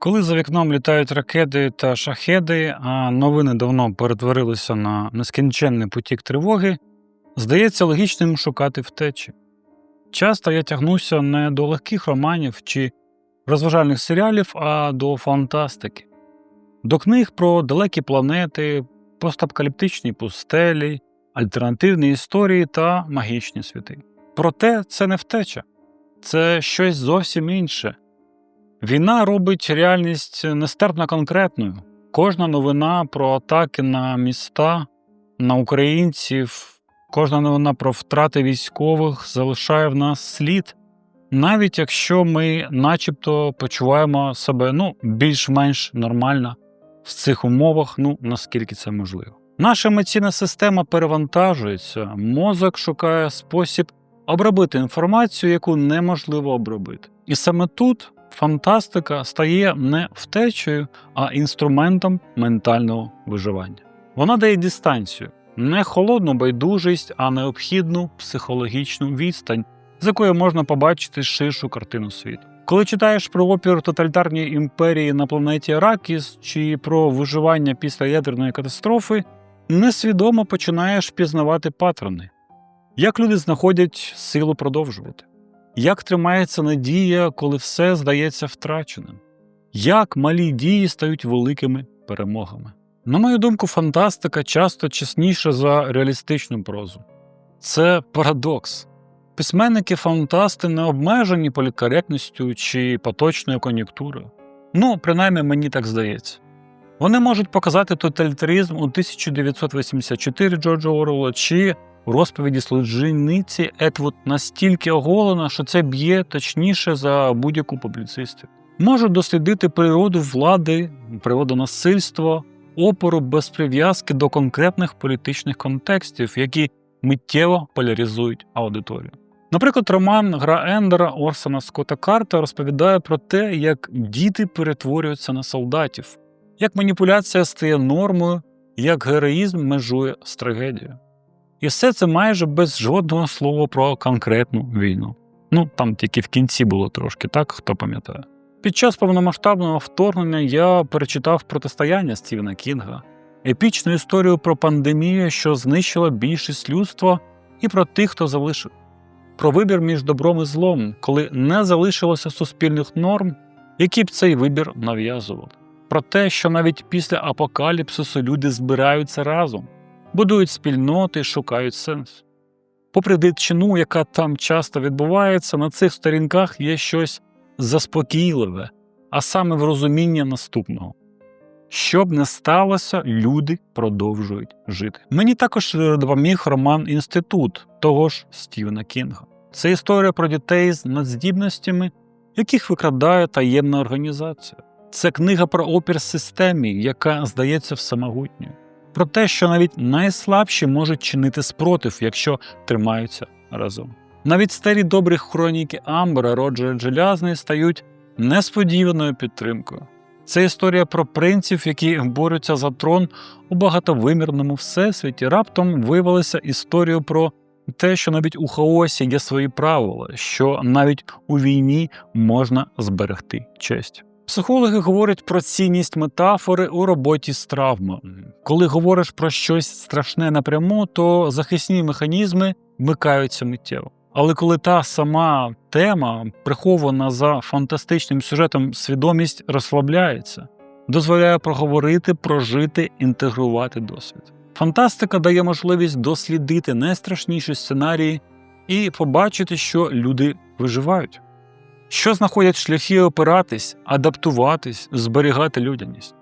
Коли за вікном літають ракети та шахеди, а новини давно перетворилися на нескінченний потік тривоги, здається логічним шукати втечі. Часто я тягнуся не до легких романів чи розважальних серіалів, а до фантастики, до книг про далекі планети, постапокаліптичні пустелі, альтернативні історії та магічні світи. Проте це не втеча, це щось зовсім інше. Війна робить реальність нестерпно конкретною. Кожна новина про атаки на міста, на українців, кожна новина про втрати військових залишає в нас слід, навіть якщо ми, начебто, почуваємо себе ну, більш-менш нормально в цих умовах, ну наскільки це можливо. Наша емоційна система перевантажується, мозок шукає спосіб обробити інформацію, яку неможливо обробити. І саме тут фантастика стає не втечею, а інструментом ментального виживання. Вона дає дистанцію, не холодну байдужість, а необхідну психологічну відстань, з якої можна побачити ширшу картину світу. Коли читаєш про опір тоталітарної імперії на планеті Аракіс чи про виживання після ядерної катастрофи, несвідомо починаєш пізнавати патрони, як люди знаходять силу продовжувати. Як тримається надія, коли все здається втраченим? Як малі дії стають великими перемогами? На мою думку, фантастика часто чесніша за реалістичну прозу. Це парадокс. Письменники фантасти не обмежені політкоректністю чи поточною кон'юнктурою. Ну, принаймні мені так здається. Вони можуть показати тоталітаризм у 1984 Джорджа Орвелла чи у розповіді служениці Етвуд настільки оголена, що це б'є точніше за будь-яку публіцистику. Можуть дослідити природу влади, природу насильства, опору без прив'язки до конкретних політичних контекстів, які миттєво поляризують аудиторію. Наприклад, роман Гра Ендера Орсона Скотта Карта розповідає про те, як діти перетворюються на солдатів, як маніпуляція стає нормою, як героїзм межує з трагедією. І все це майже без жодного слова про конкретну війну. Ну там тільки в кінці було трошки, так хто пам'ятає. Під час повномасштабного вторгнення я перечитав протистояння Стівена Кінга, епічну історію про пандемію, що знищила більшість людства, і про тих, хто залишив. Про вибір між добром і злом, коли не залишилося суспільних норм, які б цей вибір нав'язували. Про те, що навіть після апокаліпсису люди збираються разом, будують спільноти, шукають сенс. Попри дичину, яка там часто відбувається, на цих сторінках є щось заспокійливе, а саме в розумінні наступного. Що б не сталося, люди продовжують жити. Мені також е, допоміг роман Інститут того ж Стівена Кінга. Це історія про дітей з надздібностями, яких викрадає таємна організація. Це книга про опір системі, яка здається всемогутньою. Про те, що навіть найслабші можуть чинити спротив, якщо тримаються разом. Навіть старі добрі хроніки Амбера Роджера Джелязний стають несподіваною підтримкою. Це історія про принців, які борються за трон у багатовимірному всесвіті, раптом виявилася історією про те, що навіть у хаосі є свої правила, що навіть у війні можна зберегти честь. Психологи говорять про цінність метафори у роботі з травмами. Коли говориш про щось страшне напряму, то захисні механізми вмикаються миттєво. Але коли та сама тема прихована за фантастичним сюжетом, свідомість розслабляється, дозволяє проговорити, прожити, інтегрувати досвід. Фантастика дає можливість дослідити найстрашніші сценарії і побачити, що люди виживають, що знаходять шляхи опиратись, адаптуватись, зберігати людяність.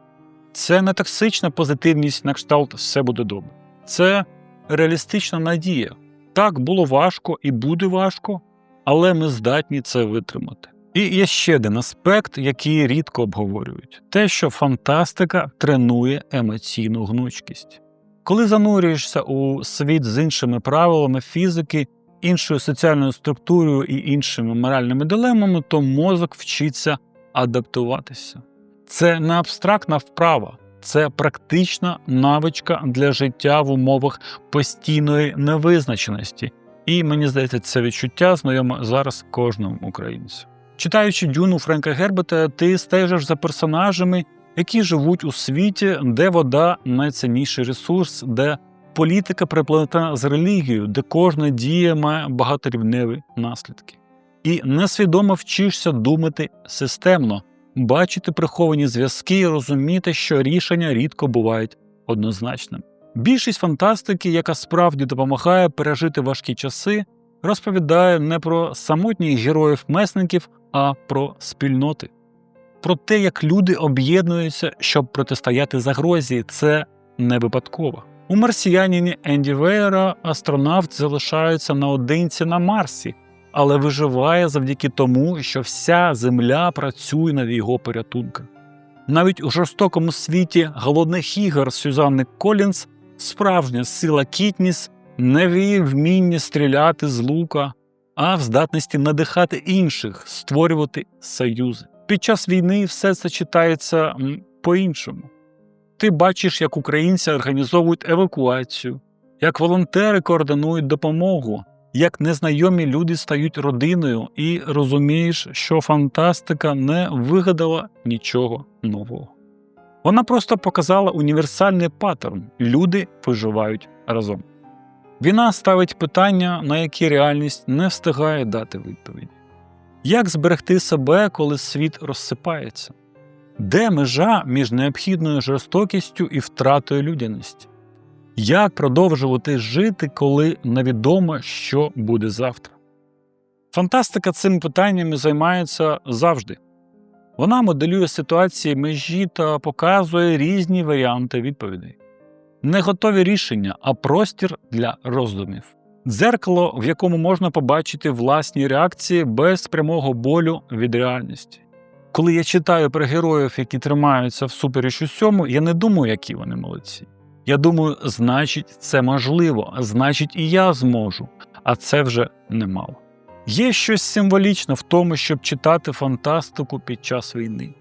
Це не токсична позитивність на кшталт все буде добре. Це реалістична надія. Так було важко і буде важко, але ми здатні це витримати. І є ще один аспект, який рідко обговорюють: те, що фантастика тренує емоційну гнучкість. Коли занурюєшся у світ з іншими правилами фізики, іншою соціальною структурою і іншими моральними дилемами, то мозок вчиться адаптуватися. Це не абстрактна вправа, це практична навичка для життя в умовах постійної невизначеності. І мені здається, це відчуття знайоме зараз кожному українцю. Читаючи Дюну Френка Гербета, ти стежиш за персонажами, які живуть у світі, де вода найцінніший ресурс, де політика переплетена з релігією, де кожна дія має багаторівневі наслідки. І несвідомо вчишся думати системно, бачити приховані зв'язки і розуміти, що рішення рідко бувають однозначним. Більшість фантастики, яка справді допомагає пережити важкі часи, розповідає не про самотніх героїв-месників, а про спільноти. Про те, як люди об'єднуються, щоб протистояти загрозі, це не випадково. У марсіянині Енді Вейера астронавт залишається наодинці на Марсі, але виживає завдяки тому, що вся Земля працює над його порятунком. Навіть у жорстокому світі голодних ігор Сюзанни Колінс справжня сила Кітніс не в її вмінні стріляти з лука, а в здатності надихати інших, створювати союзи. Під час війни все це читається по-іншому. Ти бачиш, як українці організовують евакуацію, як волонтери координують допомогу, як незнайомі люди стають родиною, і розумієш, що фантастика не вигадала нічого нового. Вона просто показала універсальний паттерн люди виживають разом. Війна ставить питання, на які реальність не встигає дати відповіді. Як зберегти себе, коли світ розсипається? Де межа між необхідною жорстокістю і втратою людяності? Як продовжувати жити, коли невідомо, що буде завтра? Фантастика цими питаннями займається завжди. Вона моделює ситуації межі та показує різні варіанти відповідей. Не готові рішення, а простір для роздумів. Дзеркало, в якому можна побачити власні реакції без прямого болю від реальності. Коли я читаю про героїв, які тримаються всупереч усьому, я не думаю, які вони молодці. Я думаю, значить, це можливо, значить, і я зможу, а це вже немало. Є щось символічне в тому, щоб читати фантастику під час війни.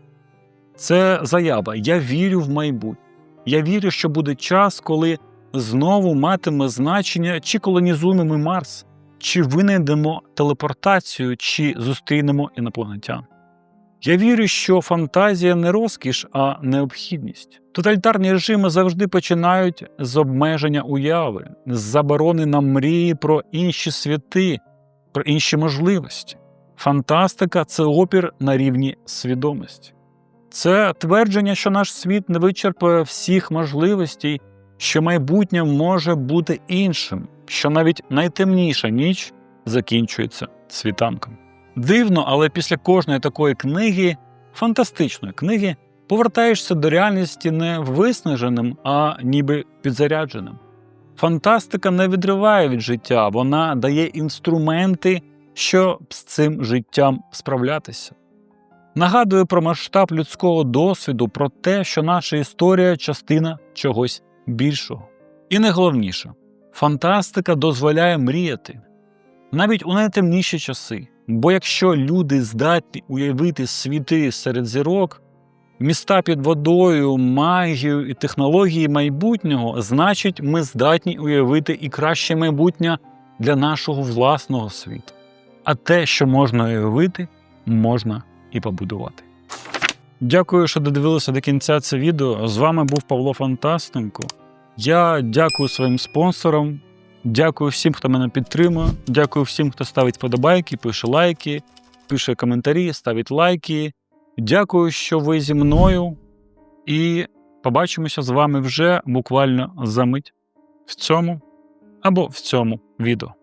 Це заява Я вірю в майбутнє. Я вірю, що буде час, коли знову матиме значення, чи колонізуємо ми Марс, чи винайдемо телепортацію, чи зустрінемо інопланетян. Я вірю, що фантазія не розкіш, а необхідність. Тоталітарні режими завжди починають з обмеження уяви, з заборони на мрії про інші світи, про інші можливості. Фантастика це опір на рівні свідомості. Це твердження, що наш світ не вичерпує всіх можливостей, що майбутнє може бути іншим, що навіть найтемніша ніч закінчується світанком. Дивно, але після кожної такої книги, фантастичної книги, повертаєшся до реальності не виснаженим, а ніби підзарядженим. Фантастика не відриває від життя, вона дає інструменти, щоб з цим життям справлятися. Нагадує про масштаб людського досвіду, про те, що наша історія частина чогось більшого. І найголовніше, фантастика дозволяє мріяти навіть у найтемніші часи. Бо якщо люди здатні уявити світи серед зірок, міста під водою, магію і технології майбутнього, значить, ми здатні уявити і краще майбутнє для нашого власного світу. А те, що можна уявити, можна і побудувати. Дякую, що додивилися до кінця це відео. З вами був Павло Фантастенко. Я дякую своїм спонсорам. Дякую всім, хто мене підтримує. Дякую всім, хто ставить подобайки, пише лайки, пише коментарі, ставить лайки. Дякую, що ви зі мною. І побачимося з вами вже буквально за мить в цьому або в цьому відео.